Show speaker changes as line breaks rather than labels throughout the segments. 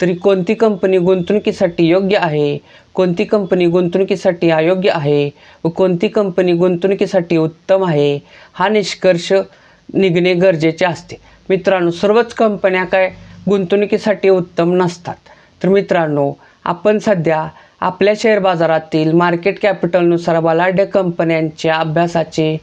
तरी कोणती कंपनी गुंतवणुकीसाठी योग्य आहे? कोणती कंपनी गुंतवणुकीसाठी अयोग्य आहे? व कोणती कंपनी गुंतवणुकीसाठी उत्तम आहे? हा निष्कर्ष निघणे गरजेचे असते. मित्रांनो सर्वच कंपन्या काय गुंतवणुकीसाठी उत्तम नसतात. तर मित्रांनो आपण सध्या आपल्या शेअर बाजारातील मार्केट कॅपिटलनुसार बलाढ्य कंपन्यांच्या अभ्यासाचे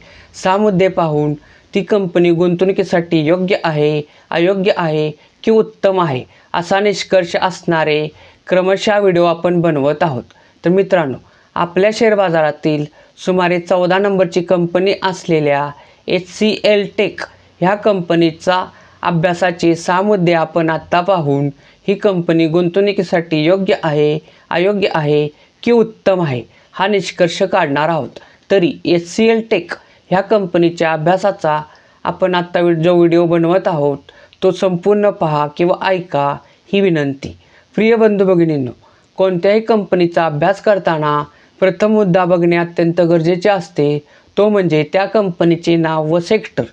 सहा मुद्दे पाहून ती कंपनी गुंतवणुकीसाठी योग्य आहे अयोग्य आहे की उत्तम आहे असा निष्कर्ष असणारे क्रमशः व्हिडिओ आपण बनवत आहोत. तर मित्रांनो आपल्या शेअर बाजारातील सुमारे चौदा नंबरची कंपनी असलेल्या एच सी एल टेक ह्या कंपनीचा अभ्यासाचे सहा मुद्दे आपण आत्ता पाहून ही कंपनी गुंतवणुकीसाठी योग्य आहे अयोग्य आहे की उत्तम आहे हा निष्कर्ष काढणार आहोत. तरी एच सी एल टेक ह्या कंपनीच्या अभ्यासाचा आपण आत्ता जो व्हिडिओ बनवत आहोत तो संपूर्ण पहा किंवा ऐका ही विनंती. प्रिय बंधू भगिनींनो कोणत्याही कंपनीचा अभ्यास करताना प्रथम मुद्दा बघणे अत्यंत गरजेचे असते तो म्हणजे त्या कंपनीचे नाव व सेक्टर.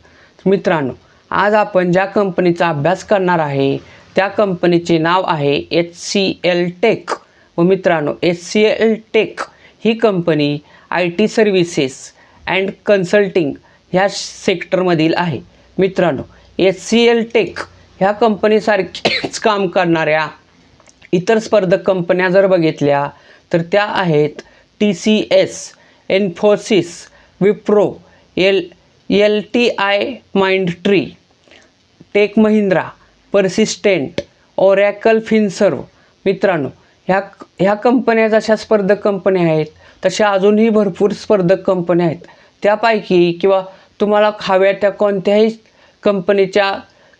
मित्रांनो आज आपण ज्या कंपनीचा अभ्यास करणार आहे त्या कंपनीचे नाव आहे एच सी एल टेक. व मित्रांनो H C L take he company I T services and consulting ह्या सेक्टरमधील आहे. मित्रांनो एच सी एल टेक ह्या कंपनीसारखेच काम करणाऱ्या इतर स्पर्धक कंपन्या जर बघितल्या तर त्या आहेत T C S Infosys Wipro L L T I Mindtree Tech Mahindra Persistent Oracle Finserv. मित्रांनो ह्या ह्या कंपन्या जशा स्पर्धक कंपन्या आहेत तशा अजूनही भरपूर स्पर्धक कंपन्या आहेत. त्यापैकी किंवा तुम्हाला हव्या त्या कोणत्याही कंपनीच्या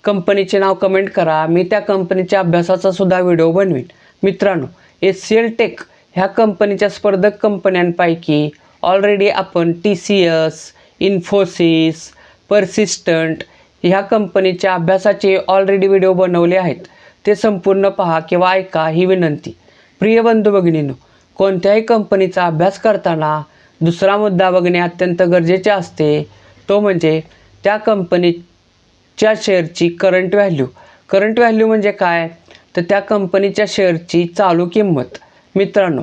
कंपनीचे नाव कमेंट करा. मी त्या कंपनीच्या अभ्यासाचा सुद्धा व्हिडिओ बनवीन. मित्रांनो एस सी एल टेक ह्या कंपनीच्या स्पर्धक कंपन्यांपैकी ऑलरेडी आपण T C S Infosys Persistent ह्या कंपनीच्या अभ्यासाचे ऑलरेडी व्हिडिओ बनवले आहेत. ते संपूर्ण पहा किंवा ऐका ही विनंती. प्रिय बंधू भगिनींनो कोणत्याही कंपनीचा अभ्यास करताना दुसरा मुद्दा बघणे अत्यंत गरजेचे असते. तो म्हणजे त्या कंपनीच्या शेअरची करंट व्हॅल्यू करंट व्हॅल्यू म्हणजे काय? तर त्या कंपनीच्या शेअरची चालू किंमत. मित्रांनो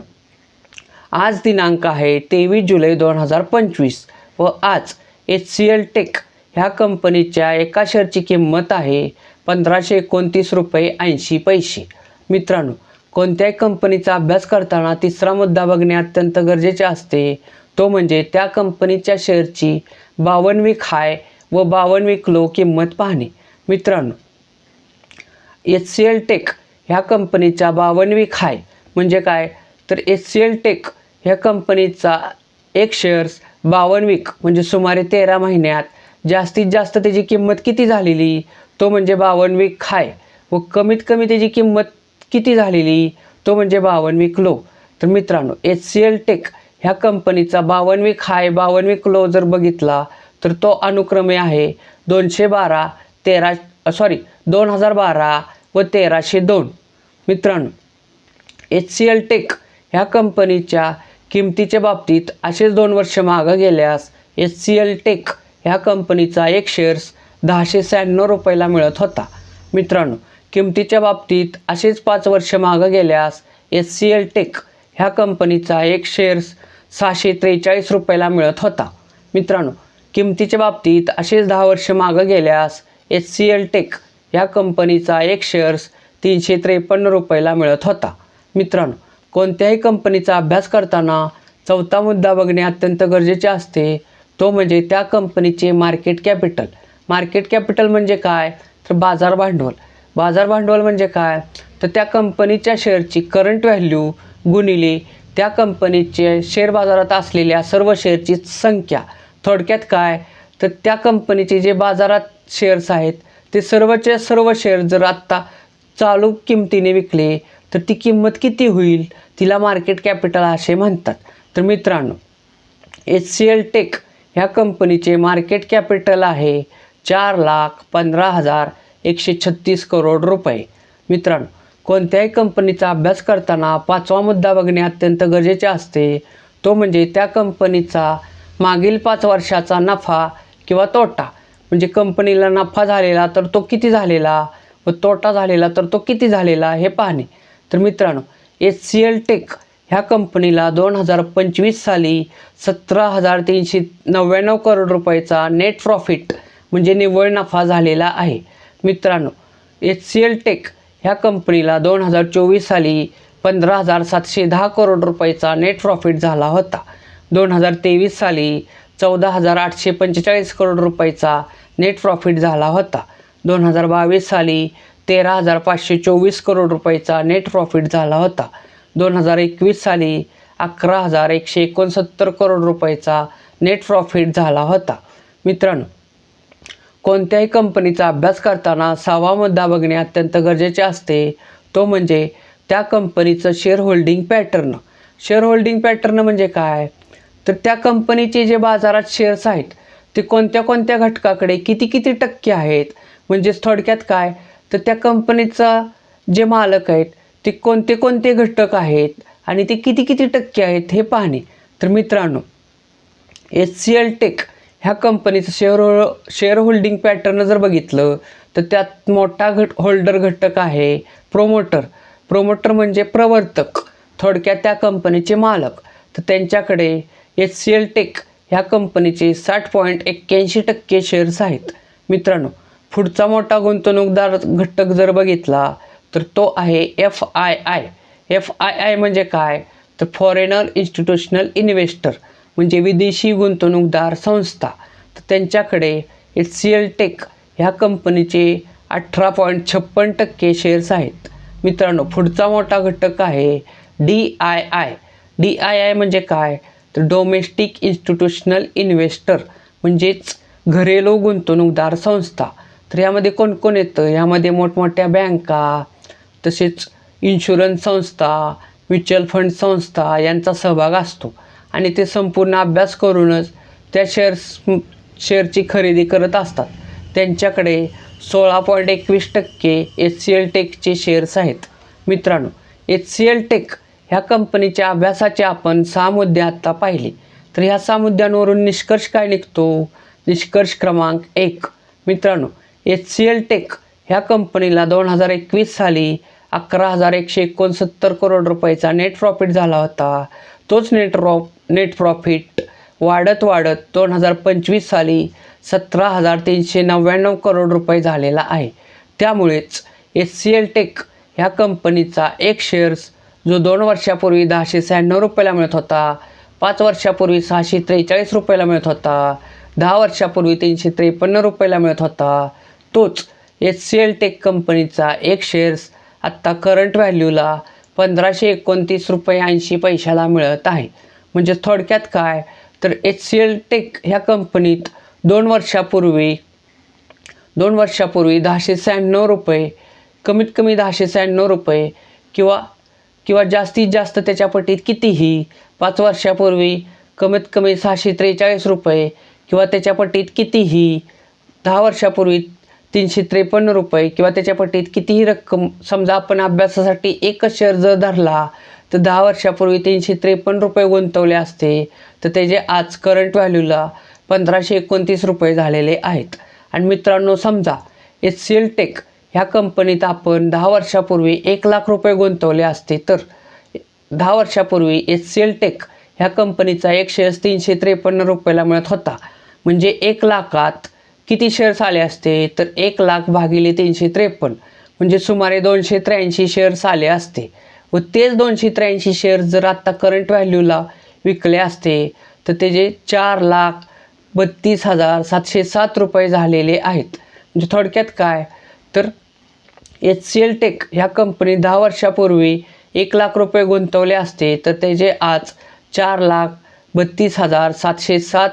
आज दिनांक आहे तेवीस जुलै दोन हजार पंचवीस व आज एच सी एल टेक ह्या कंपनीच्या एका शेअरची किंमत आहे पंधराशे एकोणतीस रुपये ऐंशी पैसे. मित्रांनो कोणत्याही कंपनीचा अभ्यास करताना तिसरा मुद्दा बघणे अत्यंत गरजेचे असते. तो म्हणजे त्या कंपनीच्या शेअरची बावन्न हाय व बावन्न लो किंमत पाहणे. मित्रांनो एच सी एल टेक ह्या कंपनीच्या बावन्न हाय म्हणजे काय? तर एच सी एल टेक ह्या कंपनीचा एक शेअर्स बावन्न म्हणजे सुमारे तेरा महिन्यात जास्तीत जास्त त्याची किंमत किती झालेली? तो म्हणजे बावन्न हाय व कमीत कमी त्याची किंमत किती झालेली? तो म्हणजे बावन्न लो तर मित्रांनो एच सी एल टेक ह्या कंपनीचा बावनविक हाय बावनविक लो जर बघितला तर तो अनुक्रमे आहे दोनशे बारा तेरा सॉरी दोन हजार बारा व तेराशे दोन. मित्रांनो एच सी एल टेक ह्या कंपनीच्या किमतीच्या बाबतीत असेच दोन वर्ष मागं गेल्यास एच सी एल टेक ह्या कंपनीचा एक शेअर्स दहाशे शहाण्णव रुपयाला मिळत होता. मित्रांनो किमतीच्या बाबतीत असेच पाच वर्ष मागं गेल्यास एच सी एल टेक ह्या कंपनीचा एक शेअर्स सहाशे त्रेचाळीस रुपयाला मिळत होता. मित्रांनो किमतीच्या बाबतीत असेच दहा वर्ष मागं गेल्यास एच सी एल टेक ह्या कंपनीचा एक शेअर्स तीनशे त्रेपन्न रुपयाला मिळत होता. मित्रांनो कोणत्याही कंपनीचा अभ्यास करताना चौथा मुद्दा बघणे अत्यंत गरजेचे असते. तो म्हणजे त्या कंपनीचे मार्केट कॅपिटल मार्केट कॅपिटल म्हणजे काय? तर बाजार भांडवल. बाजार भांडवल म्हणजे काय? तर त्या कंपनीच्या शेअरची करंट व्हॅल्यू गुणिले त्या कंपनीचे शेअर बाजारात असलेल्या सर्व शेअरची संख्या. थोडक्यात काय? तर त्या कंपनीचे जे बाजारात शेअर्स आहेत ते सर्वचे सर्व शेअर जर आत्ता चालू किमतीने विकले तर ती किंमत किती होईल? तिला मार्केट कॅपिटल असे म्हणतात. तर मित्रांनो एच सी एल टेक ह्या कंपनीचे मार्केट कॅपिटल आहे चार लाख पंधरा हजार एकशे छत्तीस करोड रुपये. मित्रांनो कोणत्याही कंपनीचा अभ्यास करताना पाचवा मुद्दा बघणे अत्यंत गरजेचे असते. तो म्हणजे त्या कंपनीचा मागील पाच वर्षाचा नफा किंवा तोटा. म्हणजे कंपनीला नफा झालेला तर तो किती झालेला व तोटा झालेला तर तो किती झालेला हे पाहणे. तर मित्रांनो एच सी एल टेक ह्या कंपनीला दोन हजार पंचवीस साली सतरा हजार तीनशे नव्याण्णव करोड रुपयाचा नेट प्रॉफिट म्हणजे निव्वळ नफा झालेला आहे. मित्रांनो एच सी एल टेक ह्या कंपनीला दोन हजार चोवीस साली पंधरा हजार सातशे दहा करोड रुपयाचा नेट प्रॉफिट झाला होता. दोन हजार तेवीस साली चौदा हजार आठशे पंचेचाळीस करोड रुपयाचा नेट प्रॉफिट झाला होता. दोन हजार बावीस साली तेरा हजार पाचशे चोवीस करोड रुपयाचा नेट प्रॉफिट झाला होता. दोन हजार एकवीस साली अकरा हजार एकशे एकोणसत्तर करोड रुपयाचा नेट प्रॉफिट झाला होता. मित्रांनो कोणत्याही कंपनीचा अभ्यास करताना सहावा मुद्दा बघणे अत्यंत गरजेचे असते. तो म्हणजे त्या कंपनीचं share holding pattern share holding pattern म्हणजे काय? तर त्या कंपनीचे जे बाजारात शेअर्स आहेत ते कोणत्या कोणत्या घटकाकडे किती किती टक्के आहेत? म्हणजेच थोडक्यात काय? तर त्या कंपनीचा जे मालक आहेत ते कोणते कोणते घटक आहेत आणि ते किती किती टक्के आहेत हे पाहणे. तर मित्रांनो एच सी एल टेक ह्या कंपनीचं शेअर हो शेअर होल्डिंग पॅटर्न जर बघितलं तर त्यात मोठा घट होल्डर घटक आहे प्रोमोटर प्रोमोटर म्हणजे प्रवर्तक थोडक्यात त्या कंपनीचे मालक. तर त्यांच्याकडे एच सी एल टेक ह्या कंपनीचे साठ पॉईंट एक्क्याऐंशी टक्के शेअर्स आहेत. मित्रांनो पुढचा मोठा गुंतवणूकदार घटक जर बघितला तर तो आहे F I I F I I म्हणजे काय? तर फॉरेनर इन्स्टिट्यूशनल इन्व्हेस्टर म्हणजे विदेशी गुंतवणूकदार संस्था. तर त्यांच्याकडे एच सी एल टेक ह्या कंपनीचे अठरा पॉईंट छप्पन टक्के शेअर्स आहेत. मित्रांनो पुढचा मोठा घटक आहे D I I. D I I म्हणजे काय? तर डोमेस्टिक इन्स्टिट्यूशनल इन्व्हेस्टर म्हणजेच घरेलू गुंतवणूकदार संस्था. तर यामध्ये कोण कोण येतं? यामध्ये मोठमोठ्या बँका तसेच इन्शुरन्स संस्था म्युच्युअल फंड संस्था यांचा सहभाग असतो. आणि ते संपूर्ण अभ्यास करूनच त्या शेअर्स शेअरची खरेदी करत असतात. त्यांच्याकडे सोळा पॉईंट एकवीस टक्के एच सी एल टेकचे शेअर्स आहेत. मित्रांनो एच सी एल टेक ह्या कंपनीच्या अभ्यासाचे आपण सहा मुद्दे आत्ता पाहिले. तर ह्या सहा मुद्द्यांवरून निष्कर्ष काय निघतो? निष्कर्ष क्रमांक एक. मित्रांनो एच सी एल टेक ह्या कंपनीला दोन हजार एकवीस साली अकरा हजार एकशे एकोणसत्तर करोड रुपयाचा नेट प्रॉफिट झाला होता. तोच नेट रॉ नेट प्रॉफिट वाढत वाढत दोन हजार पंचवीस साली सतरा हजार तीनशे नव्याण्णव करोड रुपये झालेला आहे. त्यामुळेच एच सी एल टेक ह्या कंपनीचा एक शेअर्स जो दोन वर्षापूर्वी दहाशे शहाण्णव रुपयाला मिळत होता पाच वर्षापूर्वी सहाशे त्रेचाळीस रुपयाला मिळत होता दहा वर्षापूर्वी तीनशे त्रेपन्न रुपयाला मिळत होता. तोच एच सी एल टेक कंपनीचा एक शेअर्स आत्ता करंट व्हॅल्यूला पंधराशे एकोणतीस रुपये ऐंशी पैशाला मिळत आहे. म्हणजे थोडक्यात काय? तर एच सी एल टेक ह्या कंपनीत दोन वर्षापूर्वी दोन वर्षापूर्वी दहाशे शहाण्णव रुपये कमीत कमी दहाशे शहाण्णव रुपये किंवा किंवा जास्तीत जास्त त्याच्या पटीत कितीही पाच वर्षापूर्वी कमीत कमी सहाशे त्रेचाळीस रुपये किंवा त्याच्या पटीत कितीही दहा वर्षापूर्वी तीनशे त्रेपन्न रुपये किंवा त्याच्या पटीत कितीही रक्कम समजा आपण अभ्यासासाठी एकच शेअर जर धरला तर दहा वर्षापूर्वी तीनशे त्रेपन्न रुपये गुंतवले असते. तर त्याचे आज करंट व्हॅल्यूला पंधराशे एकोणतीस रुपये झालेले आहेत. आणि मित्रांनो समजा एच सी एल टेक ह्या कंपनीत आपण दहा वर्षापूर्वी एक लाख रुपये गुंतवले असते. तर दहा वर्षापूर्वी एच सी एल टेक ह्या कंपनीचा एक शेअर्स तीनशे त्रेपन्न रुपयाला मिळत होता. म्हणजे एक लाखात किती शेअर्स आले असते? तर एक लाख भागिले तीनशे त्रेपन्न. म्हणजे सुमारे दोनशे त्र्याऐंशी शेअर्स आले असते. व तेच दोनशे त्र्याऐंशी शेअर्स जर आत्ता करंट व्हॅल्यूला विकले असते तर त्याचे चार लाख बत्तीस हजार सातशे सात रुपये झालेले आहेत. म्हणजे थोडक्यात काय? तर एच सी एल टेक ह्या कंपनी दहा वर्षापूर्वी एक लाख रुपये गुंतवले असते तर त्याचे आज चार लाख बत्तीस हजार सातशे सात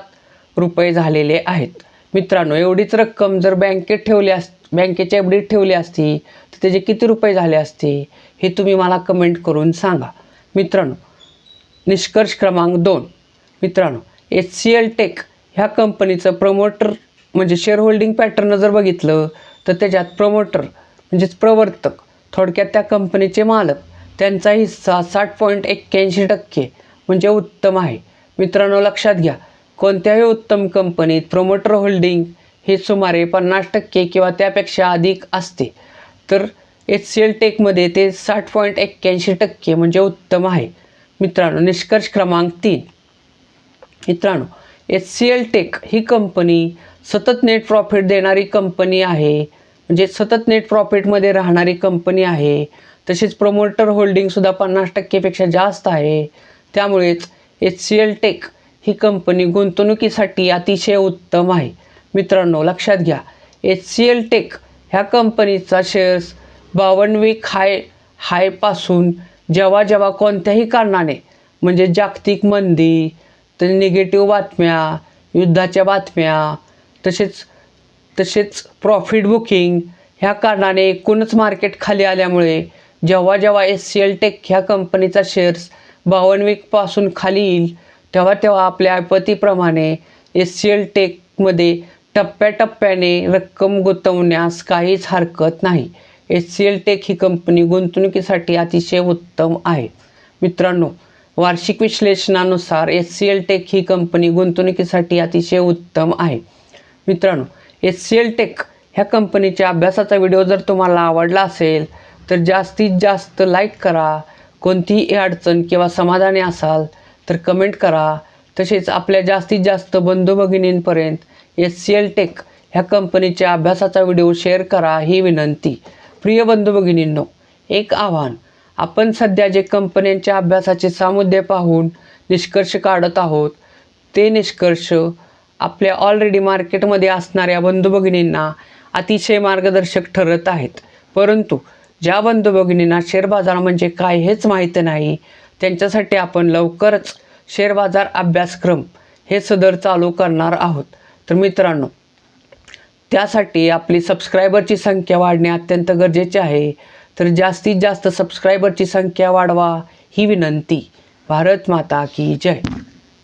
रुपये झालेले आहेत. मित्रांनो एवढीच रक्कम जर बँकेत ठेवली अस बँकेच्या एफ डीत ठेवली असती तर त्याचे किती रुपये झाले असते हे तुम्ही मला कमेंट करून सांगा. मित्रांनो निष्कर्ष क्रमांक दोन. मित्रांनो एच सी एल टेक ह्या कंपनीचं प्रमोटर म्हणजे शेअर होल्डिंग पॅटर्न जर बघितलं तर त्याच्यात प्रमोटर म्हणजेच प्रवर्तक थोडक्यात त्या कंपनीचे मालक त्यांचा हिस्सा साठ पॉईंट एक्क्याऐंशी टक्के म्हणजे उत्तम आहे. मित्रांनो लक्षात घ्या कोणत्याही उत्तम कंपनीत प्रमोटर होल्डिंग हे सुमारे पन्नास टक्के किंवा त्यापेक्षा अधिक असते. तर एच सी एल टेकमध्ये ते साठ पॉईंट एक्क्याऐंशी टक्के म्हणजे उत्तम आहे. मित्रांनो निष्कर्ष क्रमांक तीन. मित्रांनो एच सी एल टेक ही कंपनी सतत नेट प्रॉफिट देणारी कंपनी आहे. म्हणजे सतत नेट प्रॉफिटमध्ये राहणारी कंपनी आहे. तसेच प्रमोटर होल्डिंगसुद्धा पन्नास टक्केपेक्षा जास्त आहे. त्यामुळेच एच सी एल टेक ही कंपनी गुंतवणुकीसाठी अतिशय उत्तम आहे. मित्रांनो लक्षात घ्या. एच सी एल टेक ह्या कंपनीचा शेअर्स बावन्न वीक हाय हायपासून जेव्हा जेव्हा कोणत्याही कारणाने म्हणजे जागतिक मंदी तर निगेटिव्ह बातम्या युद्धाच्या बातम्या तसेच तसेच प्रॉफिट बुकिंग ह्या कारणाने एकूणच मार्केट खाली आल्यामुळे जेव्हा जेव्हा एस सी एल टेक ह्या कंपनीचा शेअर्स बावन्न वीकपासून खाली येईल तेव्हा तेव्हा आपल्या ऐपतीप्रमाणे एस सी एल टेकमध्ये टप्प्याटप्प्याने रक्कम गुंतवण्यास काहीच हरकत नाही. एस सी एल टेक ही कंपनी गुंतवणुकीसाठी अतिशय उत्तम आहे. मित्रांनो वार्षिक विश्लेषणानुसार एस सी एल टेक ही कंपनी गुंतवणुकीसाठी अतिशय उत्तम आहे. मित्रांनो एस सी एल टेक ह्या कंपनीच्या अभ्यासाचा व्हिडिओ जर तुम्हाला आवडला असेल तर जास्तीत जास्त लाईक करा. कोणतीही अडचण किंवा समाधानी असाल तर कमेंट करा. तसेच आपल्या जास्तीत जास्त बंधू भगिनींपर्यंत एस सी एल टेक ह्या कंपनीच्या अभ्यासाचा व्हिडिओ शेअर करा ही विनंती. प्रिय बंधू भगिनींनो एक आव्हान. आपण सध्या जे कंपन्यांच्या अभ्यासाचे सामुद्दे पाहून निष्कर्ष काढत आहोत ते निष्कर्ष आपल्या ऑलरेडी मार्केटमध्ये असणाऱ्या बंधू भगिनींना अतिशय मार्गदर्शक ठरत आहेत. परंतु ज्या बंधू भगिनींना शेअर बाजार म्हणजे काय हेच माहीत नाही त्यांच्यासाठी आपण लवकरच शेअर बाजार अभ्यासक्रम हे सदर चालू करणार आहोत. तर मित्रांनो त्यासाठी आपली सबस्क्रायबरची संख्या वाढणे अत्यंत गरजेचे आहे. तर जास्तीत जास्त सबस्क्रायबरची संख्या वाढवा ही विनंती. भारत माता की जय.